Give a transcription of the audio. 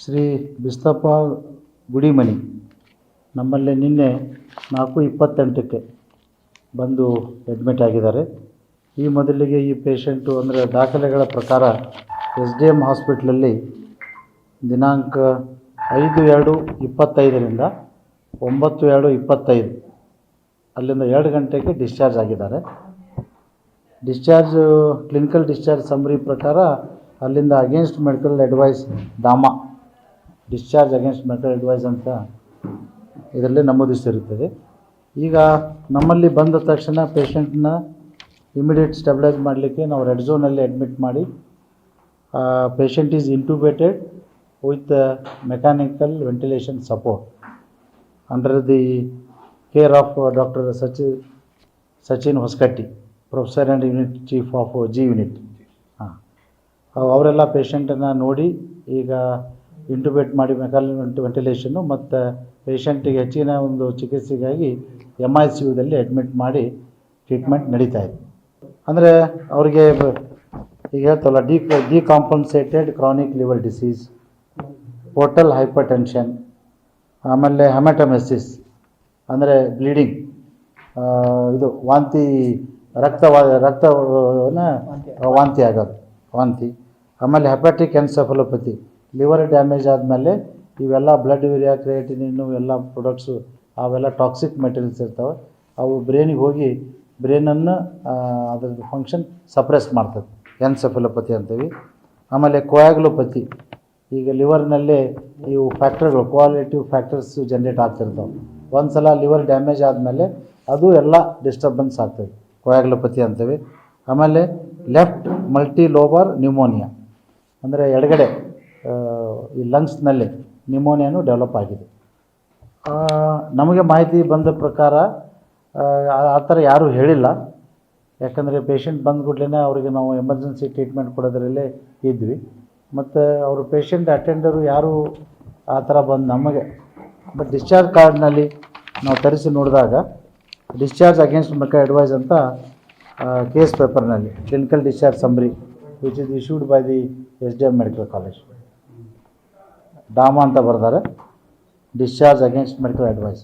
ಶ್ರೀ ಬಿಸ್ತಪ್ಪ ಗುಡಿಮನಿ. ನಮ್ಮಲ್ಲಿ ನಿನ್ನೆ ನಾಲ್ಕು ಇಪ್ಪತ್ತೆಂಟಕ್ಕೆ ಬಂದು ಅಡ್ಮಿಟ್ ಆಗಿದ್ದಾರೆ. ಈ ಮೊದಲಿಗೆ ಈ ಪೇಷಂಟು ಅಂದರೆ ದಾಖಲೆಗಳ ಪ್ರಕಾರ ಎಸ್ ಡಿ ಎಂ ಹಾಸ್ಪಿಟ್ಲಲ್ಲಿ ದಿನಾಂಕ ಐದು ಎರಡು ಇಪ್ಪತ್ತೈದರಿಂದ ಒಂಬತ್ತು ಎರಡು ಇಪ್ಪತ್ತೈದು ಅಲ್ಲಿಂದ ಎರಡು ಗಂಟೆಗೆ ಡಿಸ್ಚಾರ್ಜ್ ಆಗಿದ್ದಾರೆ. ಡಿಸ್ಚಾರ್ಜ್ ಕ್ಲಿನಿಕಲ್ ಡಿಸ್ಚಾರ್ಜ್ ಸಮ್ರಿ ಪ್ರಕಾರ ಅಲ್ಲಿಂದ against medical advice DAMA discharge against medical advice ಅಂತ ಇದರಲ್ಲಿ ನಮೂದಿಸಿರುತ್ತದೆ. ಈಗ ನಮ್ಮಲ್ಲಿ ಬಂದ ತಕ್ಷಣ ಪೇಷಂಟ್ನ ಇಮಿಡಿಯೇಟ್ ಸ್ಟೆಬಿಲೈಸ್ ಮಾಡಲಿಕ್ಕೆ ನಾವು ರೆಡ್ ಝೋನಲ್ಲಿ ಅಡ್ಮಿಟ್ ಮಾಡಿ patient is intubated with mechanical ventilation support under the care of doctor ಸಚಿ Sachin Hosakatti professor and unit chief of G unit ಹಾಂ. ಅವರೆಲ್ಲ ಪೇಷಂಟನ್ನು ನೋಡಿ ಈಗ ಇಂಟುಬೇಟ್ ಮಾಡಿ ಮೆಕಾನಿಕಲ್ ವೆಂಟಿಲೇಷನ್ನು ಮತ್ತು ಪೇಷಂಟಿಗೆ ಹೆಚ್ಚಿನ ಒಂದು ಚಿಕಿತ್ಸೆಗಾಗಿ ಎಂ ಐ ಸಿ ಯುದಲ್ಲಿ ಅಡ್ಮಿಟ್ ಮಾಡಿ ಟ್ರೀಟ್ಮೆಂಟ್ ನಡೀತಾ ಇದೆ. ಅಂದರೆ ಅವರಿಗೆ ಈಗ ಹೇಳ್ತಲ್ಲ D decompensated chronic liver disease portal hypertension ಆಮೇಲೆ ಹೆಮಟಮೆಸಿಸ್ ಅಂದರೆ ಬ್ಲೀಡಿಂಗ್ ಇದು ವಾಂತಿ, ರಕ್ತ ರಕ್ತವನ್ನು ವಾಂತಿ ಆಗೋದು, ವಾಂತಿ. ಆಮೇಲೆ ಹೆಪಾಟಿಕ್ ಎನ್ಸೆಫಲೋಪತಿ ಲಿವರ್ ಡ್ಯಾಮೇಜ್ ಆದಮೇಲೆ ಇವೆಲ್ಲ ಬ್ಲಡ್ ಯೂರಿಯಾ ಕ್ರಿಯೇಟಿನಿನ್ನು ಎಲ್ಲ ಪ್ರೊಡಕ್ಟ್ಸು ಅವೆಲ್ಲ ಟಾಕ್ಸಿಕ್ ಮೆಟೀರಿಯಲ್ಸ್ ಇರ್ತವೆ. ಅವು ಬ್ರೈನಿಗೆ ಹೋಗಿ ಬ್ರೈನನ್ನು ಅದ್ರದ್ದು ಫಂಕ್ಷನ್ ಸಪ್ರೆಸ್ ಮಾಡ್ತದೆ. ಎನ್ಸೆಫಲೋಪತಿ ಅಂತೀವಿ ಆಮೇಲೆ ಕೊಯಾಗ್ಲೋಪತಿ ಈಗ ಲಿವರ್ನಲ್ಲೇ ಇವು ಫ್ಯಾಕ್ಟರ್ಗಳು ಕ್ವಾಲಿಟಿವ್ ಫ್ಯಾಕ್ಟರ್ಸ್ ಜನ್ರೇಟ್ ಆಗ್ತಿರ್ತವೆ. ಒಂದು ಸಲ ಲಿವರ್ ಡ್ಯಾಮೇಜ್ ಆದಮೇಲೆ ಅದು ಎಲ್ಲ ಡಿಸ್ಟರ್ಬೆನ್ಸ್ ಆಗ್ತದೆ. ಕೊಯಾಗ್ಲೋಪತಿ ಅಂತೀವಿ ಆಮೇಲೆ ಲೆಫ್ಟ್ ಮಲ್ಟಿ ಲೋಬರ್ ನ್ಯೂಮೋನಿಯಾ ಅಂದರೆ ಎಡಗಡೆ ಈ ಲಂಗ್ಸ್ನಲ್ಲಿ ನ್ಯೂಮೋನಿಯಾನು ಡೆವಲಪ್ ಆಗಿದೆ. ನಮಗೆ ಮಾಹಿತಿ ಬಂದ ಪ್ರಕಾರ, ಆ ಥರ ಯಾರೂ ಹೇಳಿಲ್ಲ. ಯಾಕಂದರೆ ಪೇಷಂಟ್ ಬಂದ ಕೂಡಲೇ ಅವರಿಗೆ ನಾವು ಎಮರ್ಜೆನ್ಸಿ ಟ್ರೀಟ್ಮೆಂಟ್ ಕೊಡೋದ್ರಲ್ಲೇ ಇದ್ವಿ. ಮತ್ತು ಅವರು ಪೇಷಂಟ್ ಅಟೆಂಡರು ಯಾರು ಆ ಥರ ಬಂದು ನಮಗೆ. ಬಟ್ ಡಿಸ್ಚಾರ್ಜ್ ಕಾರ್ಡ್ನಲ್ಲಿ ನಾವು ತರಿಸಿ ನೋಡಿದಾಗ ಡಿಸ್ಚಾರ್ಜ್ ಅಗೇನ್ಸ್ಟ್ ಮೆಕ ಅಡ್ವೈಸ್ ಅಂತ ಕೇಸ್ ಪೇಪರ್ನಲ್ಲಿ clinical discharge summary which is issued by the S D M medical college ಡಾಮಾ ಅಂತ ಬರ್ತಾರೆ ಡಿಸ್ಚಾರ್ಜ್ ಅಗೇನ್ಸ್ಟ್ ಮೆಡಿಕಲ್ ಅಡ್ವೈಸ್